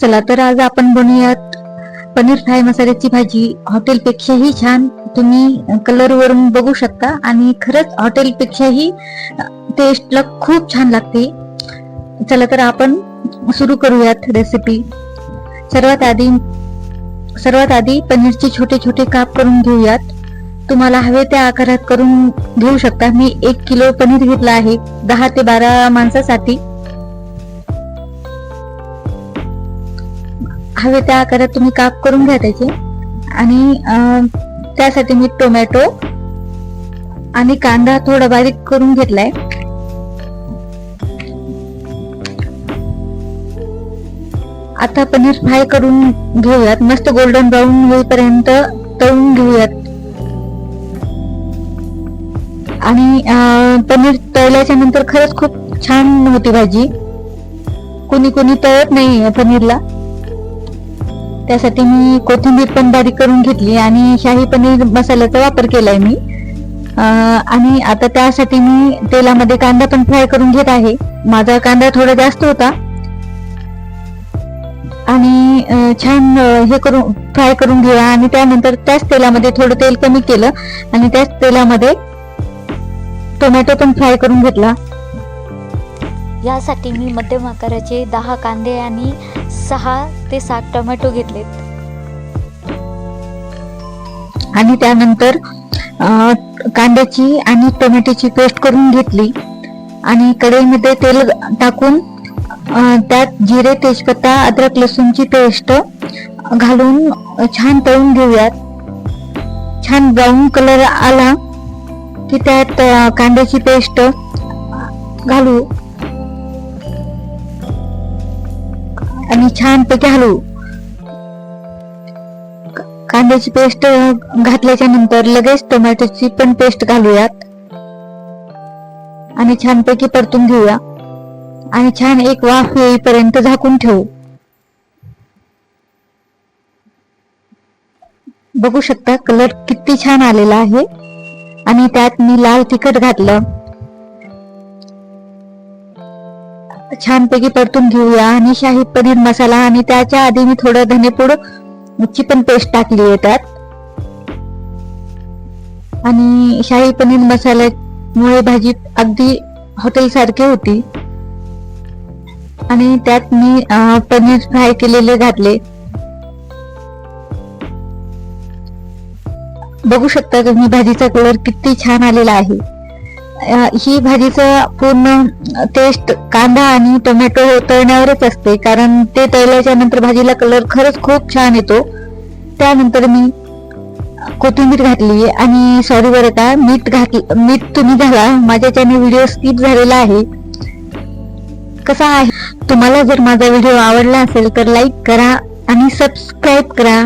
चला तर आज आपण बनवूयात पनीर फ्राय मसाल्याची भाजी. हॉटेलपेक्षाही छान. तुम्ही कलरवरून बघू शकता आणि खरंच हॉटेलपेक्षाही टेस्टला खूप छान लागते. चला तर आपण सुरू करूयात रेसिपी सर्वात आधी सर्वात आधी पनीरचे छोटे छोटे काप करून घेऊयात. तुम्हाला हवे त्या आकारात करून घेऊ शकता. मी एक किलो पनीर घेतला आहे. दहा ते बारा माणसासाठी. हवे त्या आकारात तुम्ही काप करून घ्या त्याचे. आणि त्यासाठी मी टोमॅटो आणि कांदा थोडा बारीक करून घेतलाय. आता पनीर फ्राय करून घेऊयात. मस्त गोल्डन ब्राऊन होईपर्यंत तळून घेऊयात. आणि पनीर तळल्याच्या नंतर खरंच खूप छान होती भाजी. कोणी कोणी तळत नाही पनीरला. त्यासाठी मी कोथिंबीर पण बारीक करून घेतली आणि शाही पनीर मसाल्याचा वापर केलाय मी. आणि आता त्यासाठी मी तेलामध्ये कांदा पण फ्राय करून घेत आहे. माझा कांदा थोडा जास्त होता. आणि छान हे करून फ्राय करून घेऊया. आणि त्यानंतर त्याच तेलामध्ये थोडं तेल कमी केलं. आणि त्याच तेलामध्ये टोमॅटो पण फ्राय करून घेतला. यासाठी मी मध्यम आकाराचे दहा कांदे आणि सहा ते सात टोमॅटो घेतलेत. आणि त्यानंतर कांद्याची आणि टोमॅटोची पेस्ट करून घेतली. आणि कढईमध्ये तेल टाकून त्यात जिरे तेजपत्ता अद्रक लसूणची पेस्ट घालून छान तळून घेऊयात. छान ब्राऊन कलर आला की त्यात कांद्याची पेस्ट घालू. आणि छानपैकी हलवू कांद्याची पेस्ट घातल्याच्या नंतर लगेच टोमॅटोची पण पेस्ट घालूयात. आणि छानपैकी परतून घेऊया. आणि छान एक वाफ येईपर्यंत झाकून ठेवू. बघू शकता कलर किती छान आलेला आहे. आणि त्यात मी लाल तिखट घातलं. छानपैकी परतून घेऊया. आणि शाही पनीर मसाला आणि त्याच्या आधी मी थोडं धनेपूड ची पण पेस्ट टाकली आहे त्यात. आणि शाही पनीर मसाल्यामुळे भाजी अगदी हॉटेल सारखी होती. आणि त्यात मी पनीर फ्राय केलेले घातले. बघू शकता तुम्ही भाजीचा कलर किती छान आलेला आहे. ही भाजीचं पूर्ण टेस्ट कांदा आणि टोमॅटो तळण्यावरच असते. कारण ते तळल्याच्या नंतर भाजीला कलर खरंच खूप छान येतो. त्यानंतर मी कोथिंबीर घातली आणि सॉरी बरं का मीठ घातलं मीठ तुम्ही घाला. माझ्याच्याने व्हिडिओ स्किप झालेला आहे. कसा आहे? तुम्हाला जर माझा व्हिडिओ आवडला असेल तर लाईक करा आणि सबस्क्राईब करा.